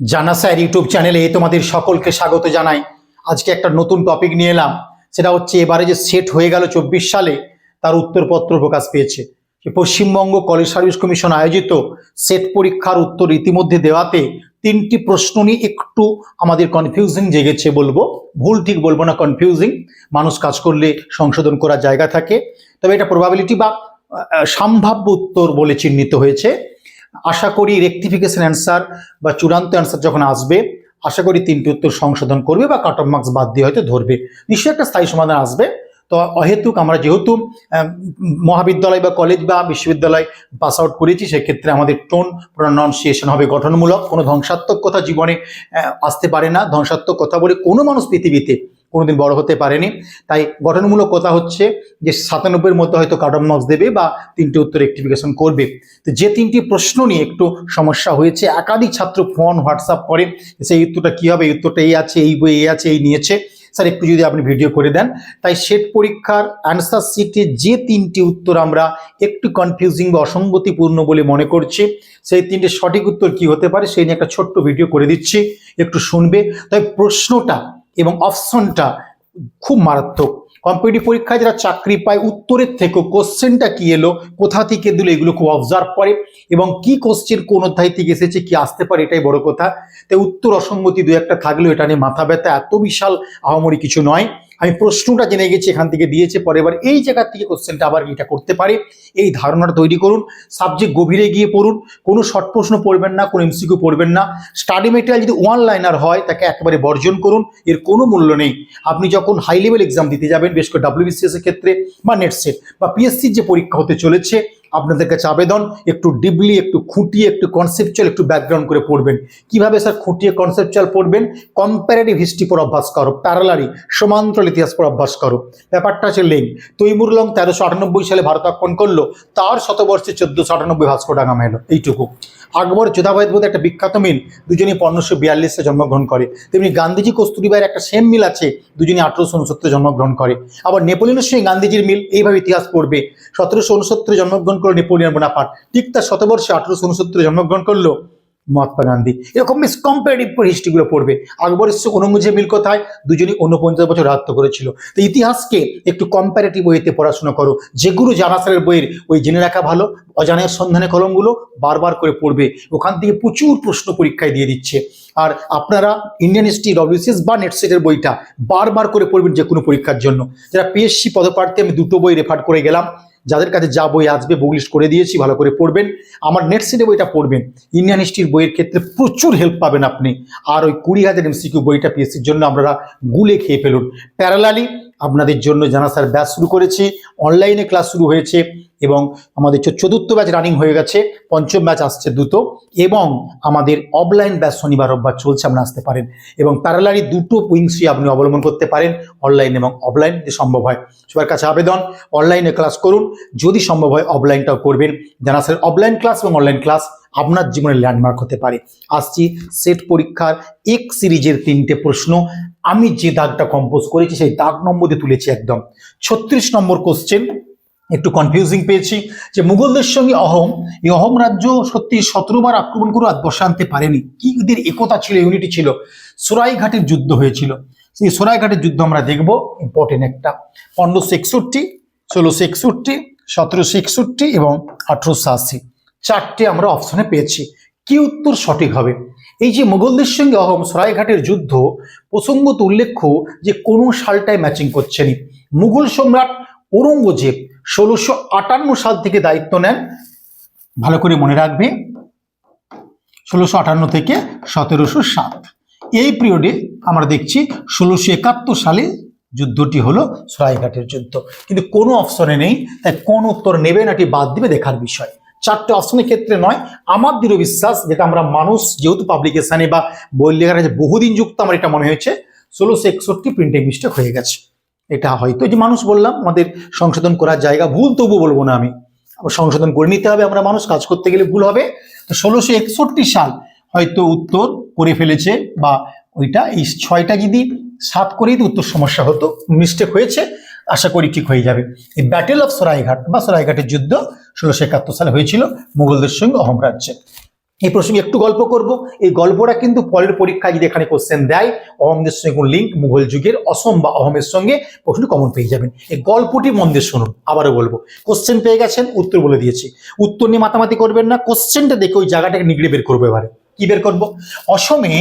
জানা sir YouTube চ্যানেলে তোমাদের সকলকে স্বাগত জানাই। আজকে একটা নতুন টপিক নিয়ে এলাম, সেটা হচ্ছে এবারে যে সেট হয়ে গেল চব্বিশ সালে, তার উত্তরপত্র প্রকাশ পেয়েছে। পশ্চিমবঙ্গ কলেজ সার্ভিস কমিশন আয়োজিত সেট পরীক্ষার উত্তর ইতিমধ্যে দেওয়াতে তিনটি প্রশ্ন নিয়ে একটু আমাদের কনফিউজিং জেগেছে বলব। ভুল ঠিক বলব না কনফিউজিং মানুষ কাজ করলে সংশোধন করার জায়গা থাকে। তবে এটা প্রবাবিলিটি বা সম্ভাব্য উত্তর বলে চিহ্নিত হয়েছে। আশা করি রেকটিফিকেশন অ্যান্সার বা চূড়ান্ত অ্যান্সার যখন আসবে, আশা করি তিনটি উত্তর সংশোধন করবে বা কাট অফ মার্কস বাদ দিয়ে হয়তো ধরবে। নিশ্চয়ই একটা স্থায়ী সমাধান আসবে। তো অহেতুক আমরা যেহেতু মহাবিদ্যালয় বা কলেজ বা বিশ্ববিদ্যালয় পাস আউট করেছি, সেক্ষেত্রে আমাদের টোন প্রনাউন্সিয়েশন হবে গঠনমূলক। কোনো ধ্বংসাত্মক কথা জীবনে আসতে পারে না। ধ্বংসাত্মক কথা বলে কোনো মানুষ পৃথিবীতে কোনোদিন বড় হতে পারেনি। তাই গঠনমূলক কথা হচ্ছে যে সাতানব্বইয়ের মধ্যে হয়তো অফ মার্কস দেবে বা তিনটি উত্তর রেক্টিফিকেশন করবে। তো যে তিনটি প্রশ্ন নিয়ে একটু সমস্যা হয়েছে, একাধিক ছাত্র ফোন হোয়াটসঅ্যাপ করে সেই উত্তরটা কী হবে, এই উত্তরটা এই আছে, এই বই এই আছে, এই নিয়েছে। স্যার, একটু যদি আপনি ভিডিও করে দেন। তাই সেট পরীক্ষার অ্যান্সার শিটে যে তিনটি উত্তর আমরা একটু কনফিউজিং বা অসঙ্গতিপূর্ণ বলে মনে করছি, সেই তিনটে সঠিক উত্তর কি হতে পারে, সেই নিয়ে একটা ছোট্ট ভিডিও করে দিচ্ছি, একটু শুনবে। তাই প্রশ্নটা এবং অপশনটা খুব মারাত্মক। কম্পিটিভ পরীক্ষায় যারা চাকরি পায়, উত্তরের থেকেও কোশ্চেনটা কি এলো, কোথা থেকে দিল এগুলো খুব অবজার্ভ করে এবং কি কোশ্চেন কোন অধ্যায় থেকে এসেছে, কি আসতে পারে, এটাই বড় কথা। তাই উত্তর অসঙ্গতি দু একটা থাকলেও এটা নিয়ে মাথা ব্যথা এত বিশাল আহামরি কিছু নয়। আমি প্রশ্নটা জেনে গেছি, এখান থেকে দিয়েছে। পরে এবার এই জায়গা থেকে কোশ্চেনটা আবার এটা করতে পারে। এই ধারণাটা তৈরি করুন সাবজেক্ট গভীরে গিয়ে পড়ুন, কোনো শর্ট প্রশ্ন পড়বেন না, কোনো এমসিকিউ পড়বেন না। স্টাডি মেটেরিয়াল যদি ওয়ান লাইনার হয়, তাকে একেবারে বর্জন করুন, এর কোনো মূল্য নেই। আপনি যখন হাই লেভেল এক্সাম দিতে যাবেন, বেশ করে ডাব্লিউবিসিএস এর ক্ষেত্রে বা নেট সেট বা পিএসসির যে পরীক্ষা হতে চলেছে আপনাদের কাছে আবেদন, একটু ডিপলি একটু খুঁটিয়ে, একটু কনসেপচুয়াল একটু ব্যাকগ্রাউন্ড করে পড়বেন। কীভাবে স্যার খুঁটিয়ে কনসেপচুয়াল পড়বেন? কম্প্যারেটিভ হিস্ট্রি পর অভ্যাস করো প্যারালারি সমান্তরাল ইতিহাস পর অভ্যাস করো। ব্যাপারটা আছে লিঙ্ক তৈমুরলং তেরোশো আটানব্বই সালে ভারত আক্রমণ করল, তার শতবর্ষে চোদ্দোশো আটানব্বই ভাস্কর ডাঙামা এলো এইটুকু। আকবর যোধাবাইদ বোধ একটা বিখ্যাত মিল, দুজনই পনেরোশো বিয়াল্লিশে জন্মগ্রহণ করে। তেমনি গান্ধীজি কস্তুরিবাইয়ের একটা সেম মিল আছে, দুজনই আঠেরোশো উনসত্তরে জন্মগ্রহণ করে। আবার নেপোলিয়নের সঙ্গে গান্ধীজির মিল এইভাবে ইতিহাস পড়বে। সতেরোশো উনসত্তরে জন্মগ্রহণ করল নেপোলিয়ন বোনাপাট ঠিক তার শতবর্ষে আঠেরোশো উনসত্তরে জন্মগ্রহণ করল মহাত্মা গান্ধী। এরকম বেশ কম্পারেটিভ হিস্ট্রিগুলো পড়বে। আকবরের সঙ্গে মিল কোথায় দুজনই উনপঞ্চাশ বছর রাজত্ব করেছিল। তো ইতিহাসকে একটু কম্পারেটিভ ওয়েতে পড়াশোনা করো। যেগুলো জানাসারের বইয়ের, ওই জেনে রাখা ভালো। অজানের সন্ধানে কলমগুলো বারবার করে পড়বে। ওখান থেকে প্রচুর প্রশ্ন পরীক্ষায় দিয়ে দিচ্ছে। আর আপনারা ইন্ডিয়ান হিস্ট্রি ডব্লিউসিএস বা নেটসেটের বইটা বারবার করে পড়বেন যে কোনো পরীক্ষার জন্য। যারা পিএসসি পদপ্রার্থী, আমি দুটো বই রেফার করে গেলাম। যাদের কাছে যা বই আসবে বুক লিস্ট করে দিয়েছি, ভালো করে পড়বেন। আমার নেট সেটে বইটা পড়বেন। ইন্ডিয়ান হিস্ট্রির বইয়ের ক্ষেত্রে প্রচুর হেল্প পাবেন আপনি। আর ওই কুড়ি হাজার এমসিকিউ বইটা পিএসসির জন্য আপনারা গুলে খেয়ে ফেলুন। প্যারালালি আপনাদের জন্য জানা স্যার ব্যাচ শুরু করেছি। অনলাইনে ক্লাস শুরু হয়েছে এবং আমাদের চতুর্থ ব্যাচ রানিং হয়ে গেছে। পঞ্চম ব্যাচ আসছে দুটো এবং আমাদের অফলাইন ব্যাচ শনিবার, রোববার চলছে আপনি আসতে পারেন। এবং প্যারালারি দুটো উইংসই আপনি অবলম্বন করতে পারেন অনলাইন এবং অফলাইন যে সম্ভব হয়। সবার কাছে আবেদন অনলাইনে ক্লাস করুন। যদি সম্ভব হয় অফলাইনটাও করবেন। জানা স্যার অফলাইন ক্লাস এবং অনলাইন ক্লাস আপনার জীবনের ল্যান্ডমার্ক হতে পারে। আসছি সেট পরীক্ষার এক সিরিজের তিনটে প্রশ্ন। আমি যে দাগটা কম্পোজ করেছি, সেই দাগ নম্বর দিয়ে তুলেছি একদম। ছত্রিশ নম্বর কোশ্চেন একটু কনফিউজিং পেয়েছি, যে মুঘলদের সঙ্গে অহম, এই অহম রাজ্য সত্যি সতেরো বার আক্রমণ করে আর বসে আনতে পারেনি। কি এদের একতা ছিল ইউনিটি ছিল? সোরাইঘাটের যুদ্ধ হয়েছিল। সেই সোরাইঘাটের যুদ্ধ আমরা দেখব। ইম্পর্টেন্ট একটা। পনেরোশো একষট্টি, ষোলোশো একষট্টি, সতেরোশো একষট্টি এবং আঠেরোশো আশি। চারটে আমরা অপশনে পেয়েছি। কি উত্তর সঠিক হবে? এই যে মুঘলদের সঙ্গে অহম সরাইঘাটের যুদ্ধ, প্রসঙ্গত উল্লেখ্য যে কোনো সালটায় ম্যাচিং করছে নি মুঘল সম্রাট ঔরঙ্গজেব ষোলোশো আটান্ন সাল থেকে দায়িত্ব নেন। ভালো করে মনে রাখবে। ষোলোশো আটান্ন থেকে সতেরোশো সাত। এই পিরিয়ডে আমরা দেখছি ষোলোশো একাত্তর সালে যুদ্ধটি হলো সরাইঘাটের যুদ্ধ। কিন্তু কোনো অপশনে নেই, তাই কোন উত্তর নেবে নাটি বাদ দিবে দেখার বিষয়। চারটে অপশনের ক্ষেত্রে নয়, আমার দৃঢ় বিশ্বাস যেটা আমরা মানুষ যেহেতু পাবলিকেশনে বা বই লেখার কাছে বহুদিন যুক্ত, আমার এটা মনে হয়েছে, ষোলোশো একষট্টি প্রিন্টিং মিস্টেক হয়ে গেছে। এটা হয়তো যে মানুষ বললাম, আমাদের সংশোধন করার জায়গা ভুল তবু বলব না আমি। সংশোধন করে নিতে হবে, আমরা মানুষ কাজ করতে গেলে ভুল হবে। তো ষোলোশো একষট্টি সাল হয়তো উত্তর করে ফেলেছে বা ওইটা এই ছয়টা যদি সাত করেই উত্তর সমস্যা হতো মিস্টেক হয়েছে। আশা করি ঠিক হয়ে যাবে। এই ব্যাটেল অফ সরাইঘাট বা সরাইঘাটের যুদ্ধ ষোলোশো একাত্তর সালে হয়েছিল মুঘলদের সঙ্গে অহম রাজ্যে। এই প্রসঙ্গে একটু গল্প করব। এই গল্পটা কিন্তু পরের পরীক্ষায় যদি এখানে কোশ্চেন দেয়, অহমদের সঙ্গে কোন লিঙ্ক মুঘল যুগের অসম বা অহমের সঙ্গে প্রশ্ন কমন পেয়ে যাবেন। এই গল্পটি মন দিয়ে শুনুন, আবারও বলব। কোশ্চেন পেয়ে গেছেন, উত্তর বলে দিয়েছি। উত্তর নিয়ে মাতামাতি করবেন না কোশ্চেনটা দেখে ওই জায়গাটাকে নিগড়ে বের করব এবারে। কি বের করব? অসমে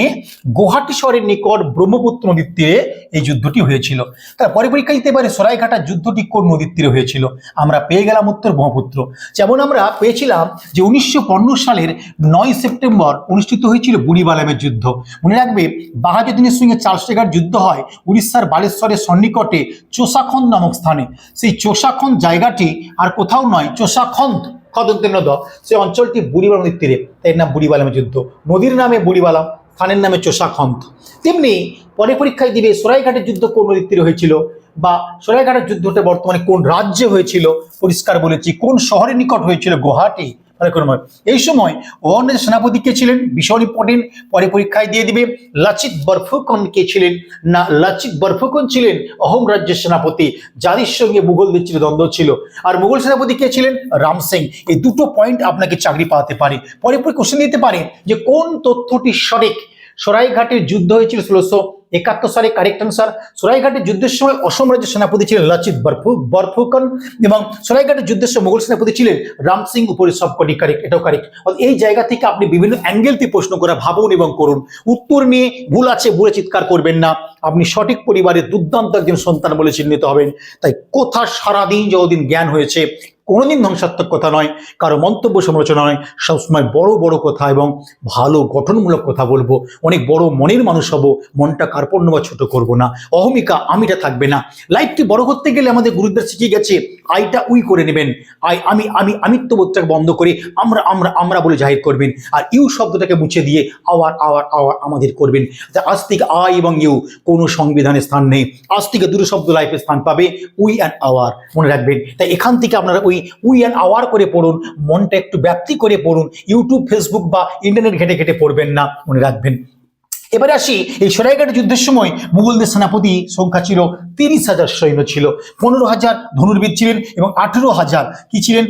গুয়াহাটি শহরের নিকট ব্রহ্মপুত্র নদীর তীরে এই যুদ্ধটি হয়েছিল। তারপরে পরীক্ষা দিতে পারে সরাইঘাটার যুদ্ধটি কোন নদীর তীরে হয়েছিল? আমরা পেয়ে গেলাম উত্তর ব্রহ্মপুত্র। যেমন আমরা পেয়েছিলাম যে উনিশশো পনেরো সালের নয় সেপ্টেম্বর অনুষ্ঠিত হয়েছিল বুড়িবালামের যুদ্ধ। মনে রাখবে বাহাজুদ্দিনের সঙ্গে চার্লসটেগার যুদ্ধ হয় উড়িষ্যার বালেশ্বরের সন্নিকটে চোষাখন্দ নামক স্থানে। সেই চোষাখন্দ জায়গাটি আর কোথাও নয়, চোষাখন্দ। খদন্তের নদ সেই অঞ্চলটি বুড়িবালা নদীর তীরে তাই এর নাম বুড়িবালামের যুদ্ধ। নদীর নামে বুড়িবালাম স্থানের নামে চোষাখন্ত তেমনি পরে পরীক্ষায় দিবে সরাইঘাটের যুদ্ধ কোন নদীর তীরে হয়েছিল বা সরাইঘাটের যুদ্ধটা বর্তমানে কোন রাজ্যে হয়েছিল, পরিষ্কার বলেছি, কোন শহরের নিকট হয়েছিল গুয়াহাটি? তাহলে কোনো এই সময় ওয়ানের সেনাপতি কে ছিলেন? ভীষণ ইম্পর্টেন্ট পরে পরীক্ষায় দিয়ে দিবে। লাচিত বরফুকন কে ছিলেন? না, লাচিত বরফুকন ছিলেন অহোম রাজ্যের সেনাপতি। যাদের সঙ্গে মুঘলদের ছিল দ্বন্দ্ব ছিল। আর মুঘল সেনাপতি কে ছিলেন? রাম সিং। এই দুটো পয়েন্ট আপনাকে চাকরি পাওয়াতে পারে। পরে পরে কোশ্চেন দিতে পারে যে কোন তথ্যটি সঠিক? সরাইঘাটের যুদ্ধ হয়েছিল ষোলোশো একাত্তর সালে কারেক্ট আনসার সরাইঘাটের যুদ্ধের সময় অসম রাজ্যের সেনাপতি ছিলেন লচিত বরফু, বরফুকন এবং সরাইঘাটের যুদ্ধের সময় মোগল সেনাপতি ছিলেন রাম সিং উপরে সবকটি কারেক্ট এটাও কারেক্ট এই জায়গা থেকে আপনি বিভিন্ন অ্যাঙ্গেল থেকে প্রশ্ন করে ভাবুন এবং করুন। উত্তর নিয়ে ভুল আছে ভুলে চিৎকার করবেন না। আপনি সঠিক পরিবারের দুর্দান্ত একজন সন্তান বলে চিহ্নিত হবেন। তাই কোথা সারাদিন যতদিন জ্ঞান হয়েছে কোনোদিন ধ্বংসাত্মক কথা নয়, কারও মন্তব্য সমালোচনা নয়। সবসময় বড় বড় কথা এবং ভালো, গঠনমূলক কথা বলব। অনেক বড় মনের মানুষ হব, মনটা কার্পণ্য বা ছোট করব না। অহমিকা আমিটা থাকবে না। লাইফটি বড় করতে গেলে আমাদের গুরুদের শিখিয়ে গেছে, আইটা উই করে নেবেন। আই, আমি আমি, আমিত্ববোধটাকে বন্ধ করে। আমরা আমরা আমরা বলে জাহির করবেন। আর ইউ শব্দটাকে মুছে দিয়ে আওয়ার আওয়ার আওয়ার আমাদের করবেন। আজ থেকে আই এবং ইউ কোনো সংবিধানে স্থান নেই। আজ থেকে দুটো শব্দ লাইফে স্থান পাবে, উই অ্যান্ড আওয়ার। মনে রাখবেন। তাই এখান থেকে আপনারা ওই উই অ্যান্ড আওয়ার করে পড়ুন, মনটা একটু ব্যাপ্তি করে পড়ুন ইউটিউব ফেসবুক বা ইন্টারনেট ঘেটে ঘেটে পড়বেন না, মনে রাখবেন। এবারে আসি, এই সরাইঘাটের যুদ্ধের সময় মুঘলদের সেনাপতি সংখ্যা ছিল তিরিশ হাজার সৈন্য ছিল, পনেরো হাজার ধনুর্বিদ ছিলেন এবং আঠেরো হাজার কি ছিলেন?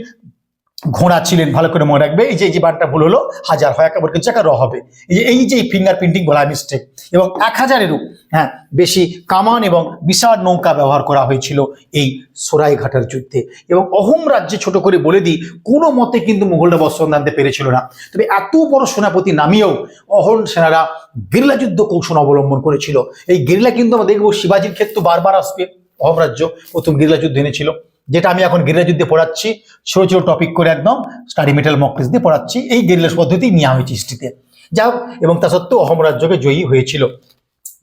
ঘোড়া ছিলেন, ভালো করে মনে রাখবে। এই যে এই যে বারটা ভুল হলো, হাজার হয়, একেবারে কিন্তু চাকা র হবে। এই যে এই যে ফিঙ্গার প্রিন্টিং বলা মিস্টেক এবং এক হাজারেরও হ্যাঁ বেশি কামান এবং বিশাল নৌকা ব্যবহার করা হয়েছিল এই সরাইঘাটার যুদ্ধে। এবং অহোম রাজ্যে, ছোট করে বলে দিই, কোনো মতে কিন্তু মুঘলরা বস্ত্র আনতে পেরেছিল না। তবে এত বড় সেনাপতি নামিয়েও অহন সেনারা গেরিলা যুদ্ধ কৌশল অবলম্বন করেছিল। এই গেরিলা কিন্তু আমরা দেখব, শিবাজির ক্ষেত্রে বারবার আসবে। অহোম রাজ্য প্রথম গেরিলা যুদ্ধ এনেছিল। যেটা আমি এখন গেরিলা যুদ্ধে পড়াচ্ছি, ছোট ছোট টপিক করে একদম স্টাডি মেটাল মকটেস দিয়ে পড়াচ্ছি। এই গেরিলা পদ্ধতি নেওয়া হয়েছে হিস্ট্রিতে যাই হোক, এবং তা সত্ত্বেও অহোম রাজ্যকে জয়ী হয়েছিল।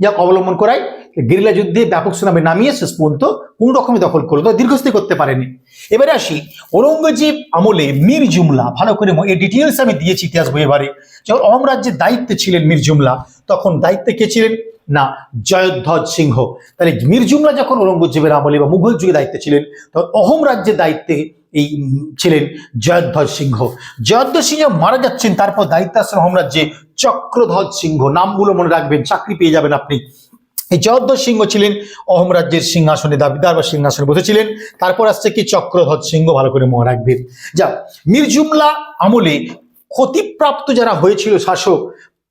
যাক অবলম্বন করায় গেরিলা যুদ্ধে ব্যাপক সুনামে নামিয়ে শেষ পর্যন্ত কোন রকমে দখল করল, তো দীর্ঘস্থায়ী করতে পারেনি। এবারে আসি, ঔরঙ্গজেব আমলে মীর জুমলা, ভালো করে এই ডিটেলস আমি দিয়েছি ইতিহাস বই এবারে যখন অহম রাজ্যের দায়িত্বে ছিলেন মীর জুমলা, তখন দায়িত্বে কে ছিলেন? না, জয়ধ্বজ সিংহ। তাহলে মীর জুমলা যখন ঔরঙ্গজেবের আমলে বা মুঘল যুগে দায়িত্বে ছিলেন, তখন অহম রাজ্যের দায়িত্বে এই ছিলেন জয়ধ্বজ সিংহ। জয়ধ্বজ সিংহ মারা যাচ্ছেন, তারপর দায়িত্ব আসছেন অহম রাজ্যে চক্রধ্বজ সিংহ নামগুলো মনে রাখবেন, চাকরি পেয়ে যাবেন আপনি। এই জয়ধ্বজ সিংহ ছিলেন অহম রাজ্যের সিংহাসনে, দাবিদার বা সিংহাসনে বসেছিলেন, তারপর আসছে কি চক্রধ্বজ সিংহ, ভালো করে মনে রাখবেন। যা মির্জুমলা আমলে ক্ষতিপ্রাপ্ত যারা হয়েছিল শাসক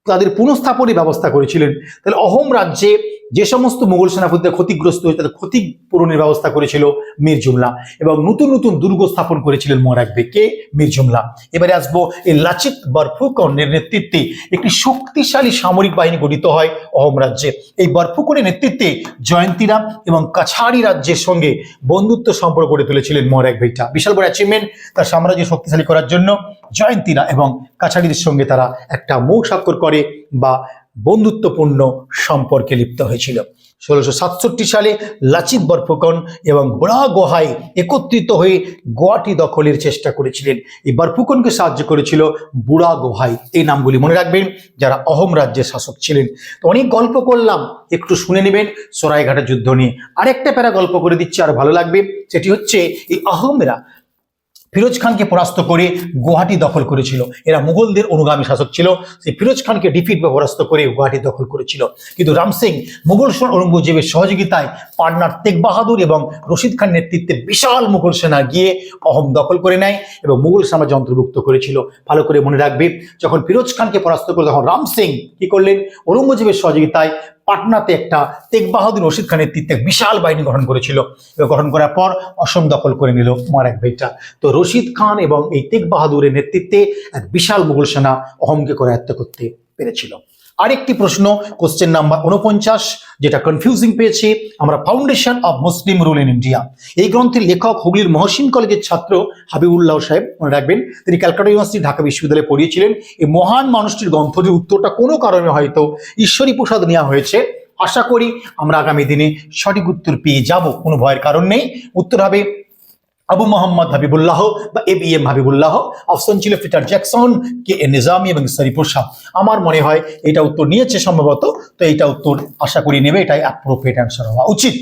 তাদের পুনঃস্থাপনের ব্যবস্থা করেছিলেন। তাহলে অহোম রাজ্যে যে সমস্ত মুঘল সেনাপতিরা ক্ষতিগ্রস্ত হয়েছে, তাদের ক্ষতিপূরণের ব্যবস্থা করেছিল মীর জুমলা এবং নতুন নতুন দুর্গ স্থাপন করেছিলেন মনে রাখবে কে মীর জুমলা। এবারে আসব এই লাচিত বরফুকনের নেতৃত্বে একটি শক্তিশালী সামরিক বাহিনী গঠিত হয় অহম রাজ্যে। এই বরফুকনের নেতৃত্বে জয়ন্তীরাম এবং কাছাড়ি রাজ্যের সঙ্গে বন্ধুত্ব সম্পর্ক গড়ে তুলেছিলেন মরাক ভাইটা। বিশাল বড় অ্যাচিভমেন্ট তার সাম্রাজ্য শক্তিশালী করার জন্য জয়ন্তীরা এবং কাছাড়িদের সঙ্গে তারা একটা মৌ স্বাক্ষর করে বা বন্ধুত্বপূর্ণ সম্পর্কে লিপ্ত হয়েছিল। ষোলোশো সাতষট্টি সালে লাচিত বরফুকন এবং গোড়া গোহাই একত্রিত হয়ে গোয়াটি দখলের চেষ্টা করেছিলেন। এই বরফুকনকে সাহায্য করেছিল বুড়া গোহাই। এই নামগুলি মনে রাখবেন, যারা অহোম রাজ্যের শাসক ছিলেন। তো অনেক গল্প করলাম, একটু শুনে নেবেন। সরাইঘাটের যুদ্ধ নিয়ে আরেকটা প্যারা গল্প করে দিচ্ছি, আর ভালো লাগবে। সেটি হচ্ছে, এই আহোমরা ফিরোজ খানকে পরাস্ত করে গুয়াহাটি দখল করেছিল। এরা মুঘলদের অনুগামী শাসক ছিল। সেই ফিরোজ খানকে ডিফিট বা পরাস্ত করে গুয়াহাটি দখল করেছিল। কিন্তু রাম সিং, মুঘল সেনা ঔরঙ্গজেবের সহযোগিতায় পাটনার তেগ বাহাদুর এবং রশিদ খান নেতৃত্বে বিশাল মুঘল সেনা গিয়ে অহম দখল করে নেয় এবং মুঘল সাম্রাজ্য অন্তর্ভুক্ত করেছিল। ভালো করে মনে রাখবে, যখন ফিরোজ খানকে পরাস্ত করে তখন রাম সিং কি করলেন? ঔরঙ্গজেবের সহযোগিতায় পাটনাতে একটা তেগ বাহাদুর রশিদ খানের নেতৃত্বে বিশাল বাহিনী গঠন করেছিল। গঠন করার পর অসম দখল করে নিল মারাক ভাইটা। তো রশিদ খান এবং এই তেগ বাহাদুরের নেতৃত্বে এক বিশাল মুঘল সেনা অহমকে করে আয়ত্ত করতে পেরেছিল। আরেকটি প্রশ্ন কোশ্চেন নাম্বার উনপঞ্চাশ যেটা কনফিউজিং পেয়েছে, আমরা foundation of Muslim rule in India এই গ্রন্থের লেখক হুগলির মহসিন কলেজের ছাত্র হাবিবুল্লাহ সাহেব, মনে রাখবেন, তিনি ক্যালকাটা ইউনিভার্সিটি, ঢাকা বিশ্ববিদ্যালয়ে পড়িয়েছিলেন। এই মহান মানুষটির গ্রন্থটির উত্তরটা কোনো কারণে হয়তো ঈশ্বরী প্রসাদ নেওয়া হয়েছে। আশা করি আমরা আগামী দিনে সঠিক উত্তর পেয়ে যাব, কোনো ভয়ের কারণ নেই। উত্তর হবে আবু মোহাম্মদ হাবিবুল্লাহ বা A B M Habibullah, option ছিল Peter Jackson, K A Nizami এবং সরি প্রসাদ আমার মনে হয় এটা উত্তর নিয়েছে সম্ভবত, তো এইটা উত্তর আশা করি নেবে, এটাই অ্যাপ্রোপ্রিয়েট অ্যান্সার হওয়া উচিত।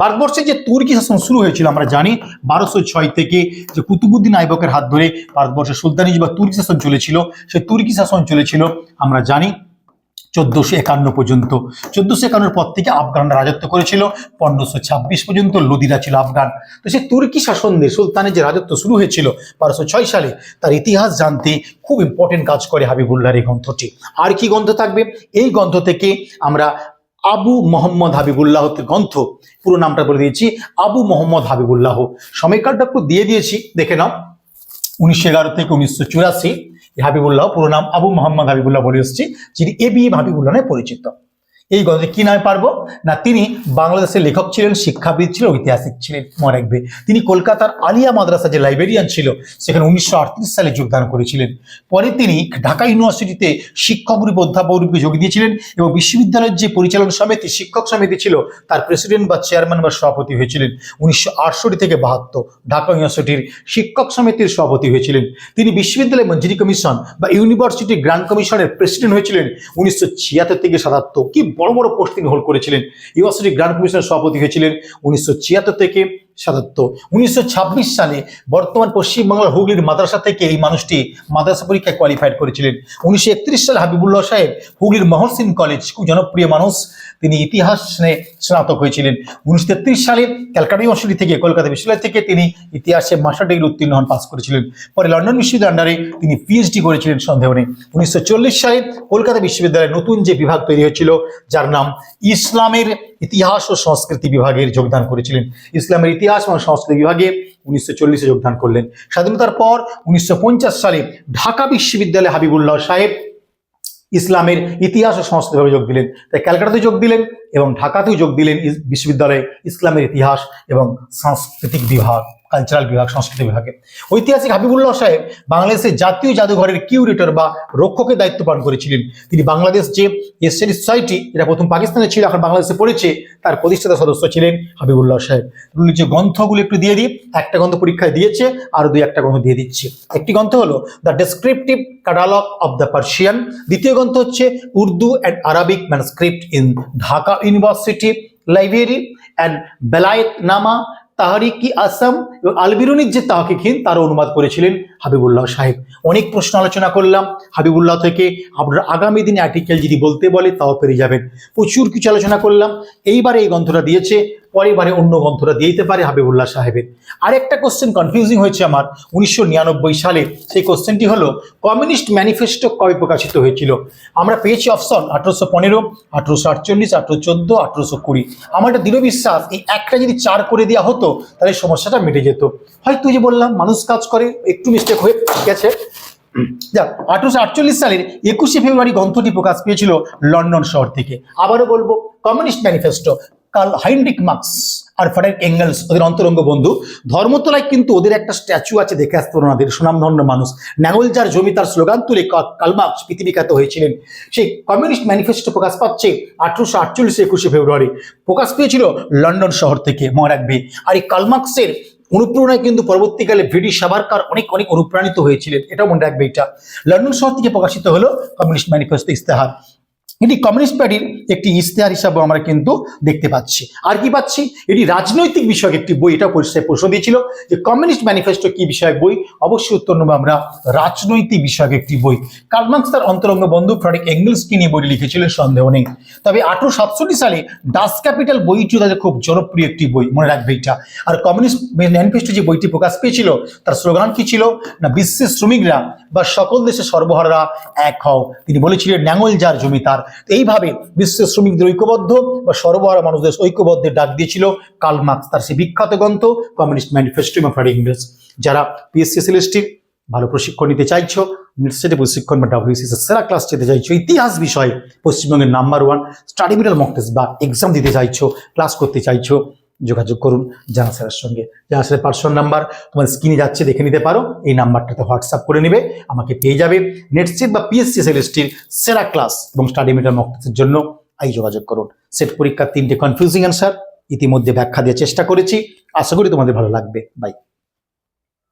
ভারতবর্ষে যে তুর্কি শাসন শুরু হয়েছিল, আমরা জানি বারোশো ছয় থেকে যে কুতুবুদ্দিন আইবকের হাত ধরে ভারতবর্ষের সুলতানিজ বা তুর্কি শাসন চলেছিল, সেই তুর্কি শাসন চলেছিল, আমরা জানি চোদ্দোশো একান্ন পর্যন্ত। চোদ্দোশো একান্নর পর থেকে আফগানরা রাজত্ব করেছিল, পনেরোশো ছাব্বিশ পর্যন্ত লোদিরা ছিল আফগান। তো সেই তুর্কি শাসনদের সুলতানের যে রাজত্ব শুরু হয়েছিল বারোশো ছয় সালে, তার ইতিহাস জানতে খুব ইম্পর্টেন্ট কাজ করে হাবিবুল্লাহর এই গ্রন্থটি। আর কি গ্রন্থ থাকবে? এই গ্রন্থ থেকে আমরা আবু মোহাম্মদ হাবিবুল্লাহ গ্রন্থ, পুরো নামটা বলে দিয়েছি, আবু মোহাম্মদ হাবিবুল্লাহ। সময়কালটা একটু দিয়ে দিয়েছি, দেখে নাও। উনিশশো এগারো থেকে উনিশশো চুরাশি হাবিবুল্লাহ, পুরো নাম আবু মোহাম্মদ হাবিবুল্লাহ বলে এসেছি, যিনি এ বি এম হাবিবুল্লাহ নামে পরিচিত। এই গ্রন্থে কি নামে পারব? না, তিনি বাংলাদেশের লেখক ছিলেন, শিক্ষাবিদ ছিলেন, ঐতিহাসিক ছিলেন, মনে রাখবে। তিনি কলকাতার আলিয়া মাদ্রাসা যে লাইব্রেরিয়ান ছিল, সেখানে উনিশশো আটত্রিশ সালে যোগদান করেছিলেন। পরে তিনি ঢাকা ইউনিভার্সিটিতে শিক্ষক রূপে অধ্যাপক রূপে যোগ দিয়েছিলেন এবং বিশ্ববিদ্যালয়ের যে পরিচালন সমিতি, শিক্ষক সমিতি ছিল, তার প্রেসিডেন্ট বা চেয়ারম্যান বা সভাপতি হয়েছিলেন। উনিশশো আটষট্টি থেকে বাহাত্তর, ঢাকা ইউনিভার্সিটির শিক্ষক সমিতির সভাপতি হয়েছিলেন। তিনি বিশ্ববিদ্যালয় মঞ্জুরি কমিশন বা ইউনিভার্সিটি গ্রান্ট কমিশনের প্রেসিডেন্ট হয়েছিলেন, উনিশশো ছিয়াত্তর থেকে সাতাত্তর। কি বড় বড় পোস্ট তিনি হোল্ড করেছিলেন। ইউনিভার্সিটি গ্রান্ট কমিশনের সভাপতি হয়েছিলেন। উনিশশো ছিয়াত্তর থেকে সাতাত্তর উনিশশো সালে বর্তমান পশ্চিমবাংলার হুগলির মাদ্রাসা থেকে এই মানুষটি মাদ্রাসা পরীক্ষায় কোয়ালিফাইড করেছিলেন। উনিশশো একত্রিশ সালে হাবিবুল্লাহ সাহেব হুগলির মহসিন কলেজ খুব জনপ্রিয় মানুষ, তিনি ইতিহাস স্নাতক হয়েছিলেন। উনিশশো তেত্রিশ সালে ক্যালকাটা ইউনিভার্সিটি থেকে, কলকাতা বিশ্ববিদ্যালয় থেকে তিনি ইতিহাসে মাস্টার ডিগ্রি উত্তীর্ণ হন পাস করেছিলেন। পরে লন্ডন বিশ্ববিদ্যালয়ের আন্ডারে তিনি পিএইচডি করেছিলেন, সন্দেহ নেই। উনিশশো চল্লিশ সালে কলকাতা বিশ্ববিদ্যালয়ে নতুন যে বিভাগ তৈরি হয়েছিল, যার নাম ইসলামের ইতিহাস ও সংস্কৃতি বিভাগের যোগদান করেছিলেন। ইসলামের ইতিহাস এবং সংস্কৃতি বিভাগে উনিশশো চল্লিশে যোগদান করলেন। স্বাধীনতার পর উনিশশো পঞ্চাশ সালে ঢাকা বিশ্ববিদ্যালয়ে হাবিবুল্লাহ সাহেব ইসলামের ইতিহাস ও সংস্কৃতি বিভাগে যোগ দিলেন। তাই ক্যালকাটাতে যোগ দিলেন এবং ঢাকাতেও যোগ দিলেন বিশ্ববিদ্যালয়ে ইসলামের ইতিহাস এবং সাংস্কৃতিক বিভাগ। কালচারাল বিভাগ, সংস্কৃতি বিভাগে। ঐতিহাসিক হাবিবুল্লাহ সাহেব বাংলাদেশের জাতীয় জাদুঘরের কিউরেটর বা রক্ষকের দায়িত্ব পালন করেছিলেন। তিনি বাংলাদেশ যে এশিয়ান সোসাইটি যেটা প্রথম পাকিস্তানে ছিল, এখন বাংলাদেশে পড়েছে, তার প্রতিষ্ঠাতা সদস্য ছিলেন হাবিবুল্লাহ সাহেব। যে গ্রন্থগুলো একটু দিয়ে দিই, একটা গ্রন্থ পরীক্ষায় দিয়েছে, আর দুই একটা গ্রন্থ দিয়ে দিচ্ছে। একটি গ্রন্থ হলো the descriptive catalogue of the Persian দ্বিতীয় গ্রন্থ হচ্ছে Urdu and Arabic manuscript in Dhaka university library and Belayet Nama Tahariki Assam এবং আলবিরুনির যে তাহকিকিন তার অনুবাদ করেছিলেন হাবিবুল্লাহ সাহেব। অনেক প্রশ্ন আলোচনা করলাম। হাবিবুল্লাহ থেকে আপনার আগামী দিনে আর্টিকেল যদি বলতে বলে, তাও পেরে যাবেন। প্রচুর কিছু আলোচনা করলাম। এইবারে এই গ্রন্থটা দিয়েছে পরেবারে অন্য গ্রন্থটা দিতে পারে হাবিবুল্লাহ সাহেবের। আরেকটা কোশ্চেন কনফিউজিং হয়েছে আমার, উনিশশো নিরানব্বই সালে। সেই কোশ্চেনটি হলো কমিউনিস্ট ম্যানিফেস্টো কবে প্রকাশিত হয়েছিল? আমরা পেয়েছি অপশন আঠারোশো পনেরো, আঠারোশো আটচল্লিশ, আঠারোশো চোদ্দ, আঠারোশো কুড়ি। আমার একটা দৃঢ় বিশ্বাস, এই একটা যদি চার করে দেওয়া হতো তাহলে সমস্যাটা মিটে যেত। হয়তো তুই যে বললাম, মানুষ কাজ করে, একটু মিস্টেক হয়ে গেছে। যাক, আঠারোশো আটচল্লিশ সালের একুশে ফেব্রুয়ারি গ্রন্থটি প্রকাশ পেয়েছিল লন্ডন শহর থেকে। আবারও বলব, কমিউনিস্ট ম্যানিফেস্টো কার্ল হাইন্ডিক মার্কস আর ফ্রেডারিক এঙ্গেলস ওদের অন্তরঙ্গ বন্ধু। ধর্মতলায় কিন্তু ওদের একটা স্ট্যাচু আছে, দেখে আসতো ওনাদের সুনামধন্য মানুষ। ন্যাঙ্গল যার জমি তার স্লোগান তুলে কা- কার্ল মার্কস পৃথিবীখ্যাত হয়েছিলেন। সেই কমিউনিস্ট ম্যানিফেস্টো প্রকাশ পাচ্ছে আঠারোশো আটচল্লিশে একুশে ফেব্রুয়ারি। প্রকাশ পেয়েছিল লন্ডন শহর থেকে, মনে রাখবে। আর এই কালমার্কসের অনুপ্রেরণায় কিন্তু পরবর্তীকালে ব্রিটিশ সাবারকার অনেক অনেক অনুপ্রাণিত হয়েছিলেন। এটাও মনে রাখবে এটা। লন্ডন শহর থেকে প্রকাশিত হলো কমিউনিস্ট ম্যানিফেস্টো ইস্তেহার এটি কমিউনিস্ট পার্টির একটি ইশতেহার হিসাবে আমরা কিন্তু দেখতে পাচ্ছি। আর কি পাচ্ছি? এটি রাজনৈতিক বিষয়ক একটি বই এটা পরিষ্কার প্রশ্ন দিয়েছিল যে কমিউনিস্ট ম্যানিফেস্টো কি বিষয়ক বই? অবশ্যই উত্তর নেব আমরা রাজনৈতিক বিষয়ক একটি বই। কার্লমার্কস তার অন্তরঙ্গ বন্ধু ফ্রেডরিক এঙ্গেলসকে নিয়ে বই লিখেছিলেন সন্দেহ নেই। তবে আঠারোশো সাতষট্টি সালে ডাস ক্যাপিটাল বইটি তাদের খুব জনপ্রিয় একটি বই, মনে রাখবে এটা। আর কমিউনিস্ট ম্যানিফেস্টো যে বইটি প্রকাশ পেয়েছিল, তার স্লোগান কি ছিল? না বিশ্বের শ্রমিকরা বা সকল দেশের সর্বহারারা এক হও। তিনি বলেছিলেন, ন্যাঙল যার জমি তার তো এইভাবে বিশ্বের শ্রমিকদের ঐক্যবদ্ধ বা সর্বহারা মানুষদের ঐক্যবদ্ধের ডাক দিয়েছিল কার্ল মার্কস, তার সেই বিখ্যাত গ্রন্থ কমিউনিস্ট ম্যানিফেস্টো অফ ইংরেজ, যারা পিএসসি সিলেস্টি ভালো প্রশিক্ষণ নিতে চাইছো, ইউনিভার্সিটি প্রশিক্ষণ বা ডাব্লিউসিএস সেরা ক্লাস যেতে চাইছো, ইতিহাস বিষয়ে পশ্চিমবঙ্গের number one study middle mock test বা এক্সাম দিতে চাইছো ক্লাস করতে চাইছো যোগাযোগ করুন জানাসারের সঙ্গে। জানাসারের পার্সোনাল নাম্বার তোমার স্ক্রিনে যাচ্ছে, দেখে নিতে পারো। এই নাম্বারটাতে হোয়াটসঅ্যাপ করে নেবে, আমাকে পেয়ে যাবে। নেটসেট বা পিএসসি সেলেস্টির সেরা ক্লাস এবং স্টাডি মিটার মকের জন্য এই যোগাযোগ করুন। সেট পরীক্ষার তিনটে কনফিউজিং অ্যান্সার ইতিমধ্যে ব্যাখ্যা দেওয়ার চেষ্টা করেছি। আশা করি তোমাদের ভালো লাগবে। বাই